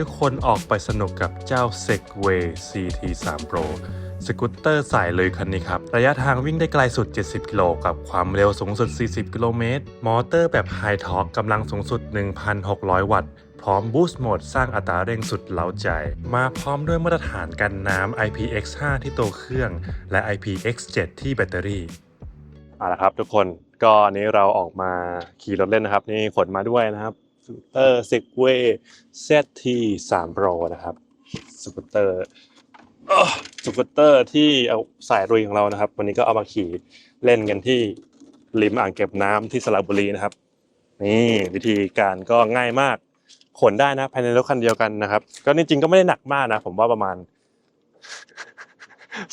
ทุกคนออกไปสนุกกับเจ้า Segway CT3 Pro สกูตเตอร์สายเลยคันนี้ครับ ระยะทางวิ่งได้ไกลสุด 70 กิโลกับความเร็วสูงสุด 40 กิโลเมตร มอเตอร์แบบไฮทอร์กกำลังสูงสุด 1,600 วัตต์ พร้อมบูสต์โหมดสร้างอัตราเร่งสุดเล้าใจ มาพร้อมด้วยมาตรฐานกันน้ำ IPX5 ที่ตัวเครื่อง และ IPX7 ที่แบตเตอรี่เอาละครับทุกคนก็นนี้เราออกมาขี่รถเล่นนะครับ นี่ขนมาด้วยนะครับ สกูตเตอร์ Segway ZT3 Pro นะครับสกูตเตอร์สกูตเตอร์ที่เอาสายรุยของเรานะครับ วันนี้ก็เอามาขี่เล่นกันที่ริมอ่างเก็บน้ำที่สระบุรีนะครับ นี่วิธีการก็ง่ายมากขนได้นะภายในรถคันเดียวกันนะครับ ก็จริงๆก็ไม่ได้หนักมากนะ ผมว่าประมาณ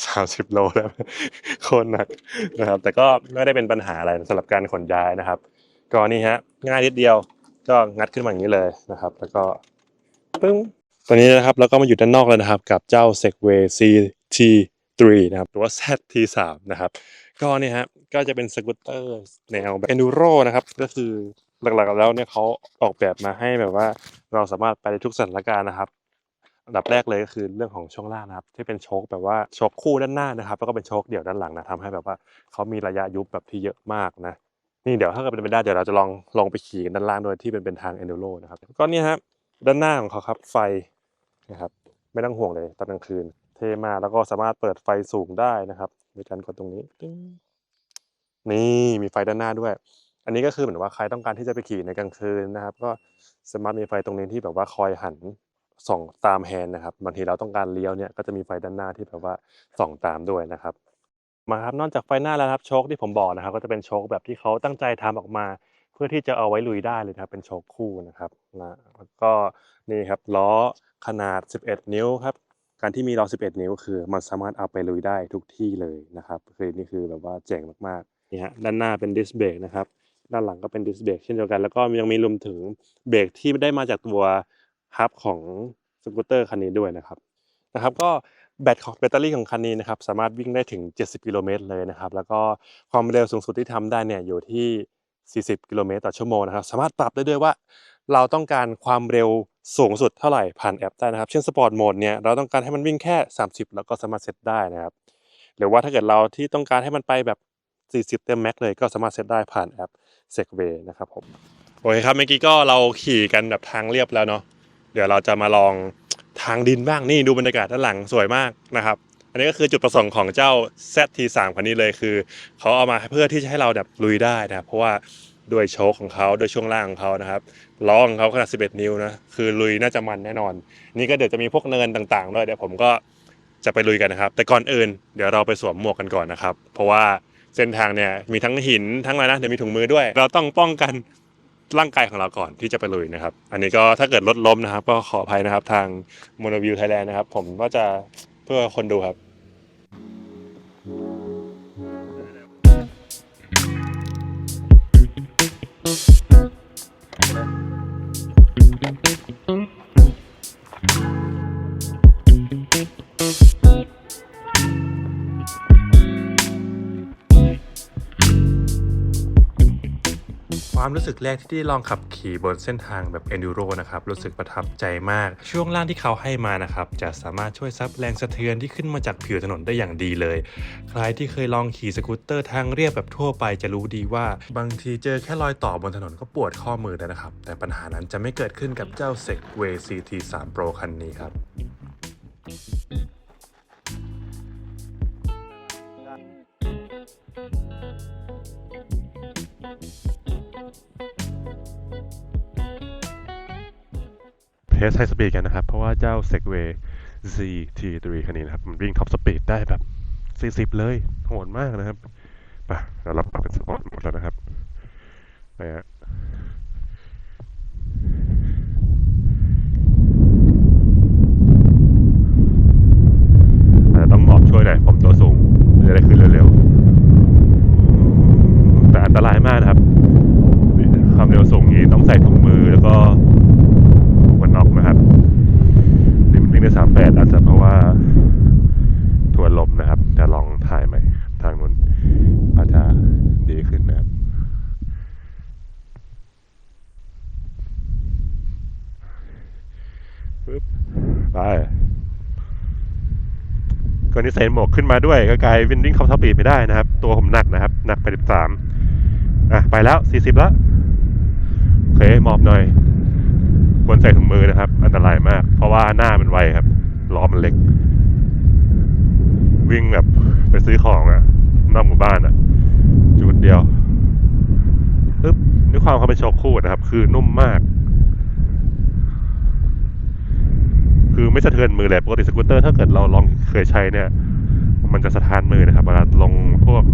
สามสิบโลแล้วโคนหนักนะครับ แต่ก็ไม่ได้เป็นปัญหาอะไรสำหรับการขนย้ายนะครับ ก็นี่ฮะง่ายนิดเดียว ก็งัดขึ้นมาอย่างนี้เลยนะครับ แล้วก็ปึ้งตัวนี้นะครับแล้วก็มาอยู่ด้านนอกแล้วนะครับ กับเจ้า Segway CT3 นะครับหรือว่า ZT3 นะครับก็เนี่ยฮะก็จะเป็นสกูตเตอร์แนวแบบ enduro นะครับ ก็คือหลักๆแล้วเนี่ยเขาออกแบบมาให้แบบว่าเราสามารถไปในทุกสถานการณ์นะครับอันดับแรกเลยก็คือเรื่องของช่วงล่างนะครับ ที่เป็นโชคแบบว่าโชคคู่ด้านหน้านะครับ แล้วก็เป็นโชคเดี่ยวด้านหลังนะทำให้แบบว่าเขามีระยะยุบแบบที่เยอะมากนะ นี่เดี๋ยวถ้าเกิดเป็นไปได้เดี๋ยวเราจะลองลองไปขี่กันด้านล่างโดยที่เป็นเป็นทาง enduro นะครับก็เนี่ยครับด้านหน้าของเขาครับไฟนะครับไม่ต้องห่วงเลยตอนกลางคืน เท่มากแล้วก็สามารถเปิดไฟสูงได้นะครับโดยการกดตรงนี้นี่มีไฟด้านหน้าด้วย อันนี้ก็คือเหมือนว่าใครต้องการที่จะไปขี่ในกลางคืนนะครับ ก็สามารถมีไฟตรงนี้ที่แบบว่าคอยหันส่องตามแฮนด์นะครับบางทีเราต้องการเลี้ยวเนี่ยก็จะมีไฟด้านหน้าที่แบบว่าส่องตามด้วยนะครับ มาครับนอกจากไฟหน้าแล้วครับโชคที่ผมบอกนะครับ ก็จะเป็นโชคแบบที่เขาตั้งใจทำออกมา เพื่อที่จะเอาไว้ลุยได้เลยนะครับ เป็นโชคคู่นะครับนะแล้วก็นี่ครับล้อขนาด 11 นิ้วครับการที่มีล้อ 11 นิ้ว คือมันสามารถเอาไปลุยได้ทุกที่เลยนะครับคือนี่คือแบบว่าเจ๋งมากๆนี่ฮะด้านหน้าเป็นดิสเบรกนะครับด้านหลังก็เป็นดิสเบรกเช่นเดียวกัน แล้วก็ยังมีรวมถึงเบรกที่ได้มาจากตัวฮับของสกูตเตอร์คันนี้ด้วยนะครับนะครับ ก็ แบตของแบตเตอรี่ของคันนี้นะครับสามารถวิ่งได้ถึง 70 กิโลเมตรเลยนะครับแล้วก็ความเร็วสูงสุดที่ทำได้เนี่ยอยู่ที่ 40 กิโลเมตรต่อชั่วโมงนะครับสามารถปรับได้ด้วยว่า เราต้องการความเร็วสูงสุดเท่าไหร่ผ่านแอปได้นะครับ เช่นสปอร์ตโหมดเนี่ยเราต้องการให้มันวิ่งแค่ 30 แล้วก็สามารถเซตได้นะครับหรือว่าถ้าเกิดเราที่ต้องการให้มันไปแบบ 40 เต็มแม็กเลยก็สามารถเซตได้ผ่านแอป Segway นะครับผมโอเคครับเมื่อกี้ก็เราขี่กันแบบทางเรียบแล้วเนาะเดี๋ยวเราจะมาลอง ทางดินบ้างนี่ดูบรรยากาศด้านหลังสวยมากนะครับ อันนี้ก็คือจุดประสงค์ของเจ้า ZT3 คันนี้เลยคือเขาเอามาเพื่อที่จะให้เราแบบลุยได้นะครับเพราะว่าด้วยโชคของเขาด้วยช่วงล่างของเขานะครับล้อของเขาขนาด 11 นิ้วนะคือลุยน่าจะมันแน่นอน นี่ก็เดี๋ยวจะมีพวกเนินต่างๆด้วยเดี๋ยวผมก็จะไปลุยกันนะครับ แต่ก่อนอื่นเดี๋ยวเราไปสวมหมวกกันก่อนนะครับ เพราะว่าเส้นทางเนี่ยมีทั้งหินทั้งอะไรนะเดี๋ยวมีถุงมือด้วย เราต้องป้องกัน ร่างกายของเราก่อนที่จะไปลุยนะครับ อันนี้ก็ถ้าเกิดรถล้มนะครับ ก็ขออภัยนะครับทางโมโนวิวไทยแลนด์นะครับ ผมก็จะเพื่อคนดูครับ ความรู้สึกแรกที่ได้ลองขับขี่บนเส้นทางแบบ enduro นะครับ รู้สึกประทับใจมาก ช่วงล่างที่เขาให้มานะครับ จะสามารถช่วยซับแรงสะเทือนที่ขึ้นมาจากผิวถนนได้อย่างดีเลย ใครที่เคยลองขี่สกูตเตอร์ทางเรียบแบบทั่วไปจะรู้ดีว่า บางทีเจอแค่รอยต่อบนถนนก็ปวดข้อมือแล้วนะครับ แต่ปัญหานั้นจะไม่เกิดขึ้นกับเจ้า Segway CT3 Pro คันนี้ครับ ทสไฮสปีดกันนะครับ เพราะว่าเจ้า Segway ZT3 คันนี้นะครับ มันวิ่งท็อปสปีดได้แบบ 40 เลย โหดมากนะครับ ไปเราปรับกันสปอร์ตหมดแล้วนะครับไปฮะต้องหมอบช่วยหน่อยผมตัวสูงจะได้ขึ้นเร็วๆ แต่อันตรายมากนะครับ ความเร็วสูงนี้ต้องใส่ถุงมือแล้วก็หมวกกันน็อกนะครับนี่มันวิ่งได้สามแปดอาจจะเพราะว่าทวนลมนะครับ แต่ลองถ่ายใหม่ทางนู้นอาจจะดีขึ้นนะครับ ปึ๊บไปก็นี่ใส่หมวกขึ้นมาด้วยก็กลายเป็นวิ่งเข้าท็อปปีดไม่ได้นะครับ ตัวผมหนักนะครับ หนักไปสิบสามอะ ไปแล้วสี่สิบแล้วโอเคหมอบหน่อยควรใส่ถุงมือนะครับ อันตรายมาก เพราะว่าหน้ามันไวครับล้อมันเล็ก วิ่งแบบไปซื้อของอะนอกหมู่บ้านอะจุดเดียวปึ๊บด้วยความเขาเป็นโชคคู่นะครับ คือนุ่มมาก คือไม่สะเทือนมือเลยปกติสกูตเตอร์ ถ้าเกิดเราลองเคยใช้เนี่ย มันจะสะท้านมือนะครับเวลาลงพวก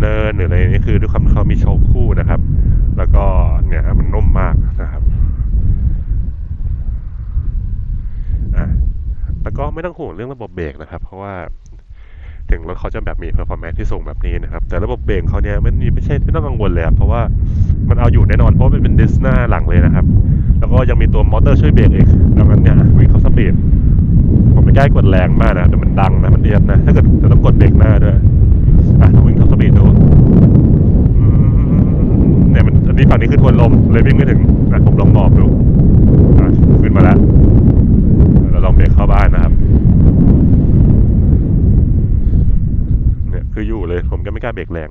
เนินหรืออะไรนี่คือด้วยความที่เขามีโชคคู่นะครับ แล้วก็เนี่ยมันนุ่มมากนะครับอะแล้วก็ไม่ต้องห่วงเรื่องระบบเบรกนะครับ เพราะว่าถึงรถเขาจะแบบมี performance ที่สูงแบบนี้นะครับ แต่ระบบเบรกเขาเนี่ยไม่ไม่ใช่ไม่ต้องกังวลเลยเพราะว่ามันเอาอยู่แน่นอนเพราะมันเป็นดิสหน้าหลังเลยนะครับ แล้วก็ยังมีตัวมอเตอร์ช่วยเบรกอีกดังนั้นเนี่ยวิ่งเข้าสปีดผมไม่กล้ากดแรงมากนะแต่มันดังนะมันเอียดนะ ถ้าเกิดจะต้องกดเบรกหน้าด้วยอะวิ่งเข้าสปีดดูเนี่ยมันอันนี้ฝั่งนี้คือทวนลมเลยวิ่งไม่ถึงอะผมลองหมอบดูอะขึ้นมาแล้วเราลองเบรกเข้าบ้านนะครับ เนี่ยคืออยู่เลย ผมก็ไม่กล้าเบรกแรง